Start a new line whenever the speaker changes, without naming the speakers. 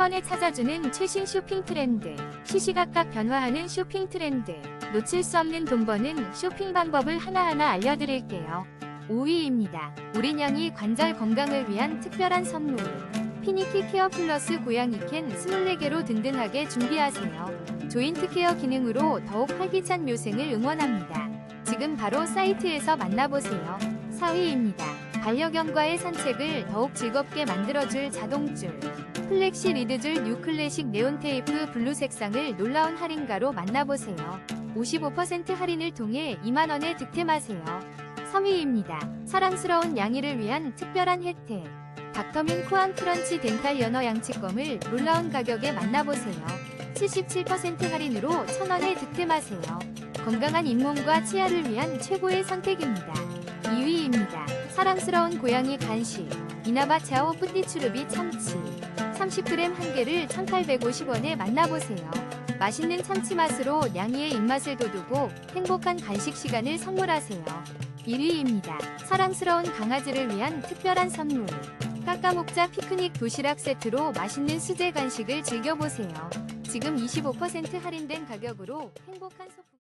번에 찾아주는 최신 쇼핑 트렌드. 시시각각 변화하는 쇼핑 트렌드. 놓칠 수 없는 돈 버는 쇼핑 방법을 하나하나 알려드릴게요. 5위입니다. 우리 냥이 관절 건강을 위한 특별한 선물. 피니키 케어 플러스 고양이 캔 24개로 든든하게 준비하세요. 조인트 케어 기능으로 더욱 활기찬 묘생을 응원합니다. 지금 바로 사이트에서 만나보세요. 4위입니다. 반려견과의 산책을 더욱 즐겁게 만들어줄 자동줄. 플렉시 리드줄 뉴 클래식 네온 테이프 블루 색상을 놀라운 할인가로 만나보세요. 55% 할인을 통해 2만원에 득템하세요. 3위입니다. 사랑스러운 양이를 위한 특별한 혜택. 닥터민 코안 크런치 덴탈 연어 양치검을 놀라운 가격에 만나보세요. 77% 할인으로 1000원에 득템하세요. 건강한 잇몸과 치아를 위한 최고의 선택입니다. 2위입니다. 사랑스러운 고양이 간식. 이나바 차오 뿌띠추르비 참치. 30g 한 개를 1850원에 만나보세요. 맛있는 참치 맛으로 냥이의 입맛을 돋우고 행복한 간식 시간을 선물하세요. 1위입니다. 사랑스러운 강아지를 위한 특별한 선물. 까까목자 피크닉 도시락 세트로 맛있는 수제 간식을 즐겨보세요. 지금 25% 할인된 가격으로 행복한 소품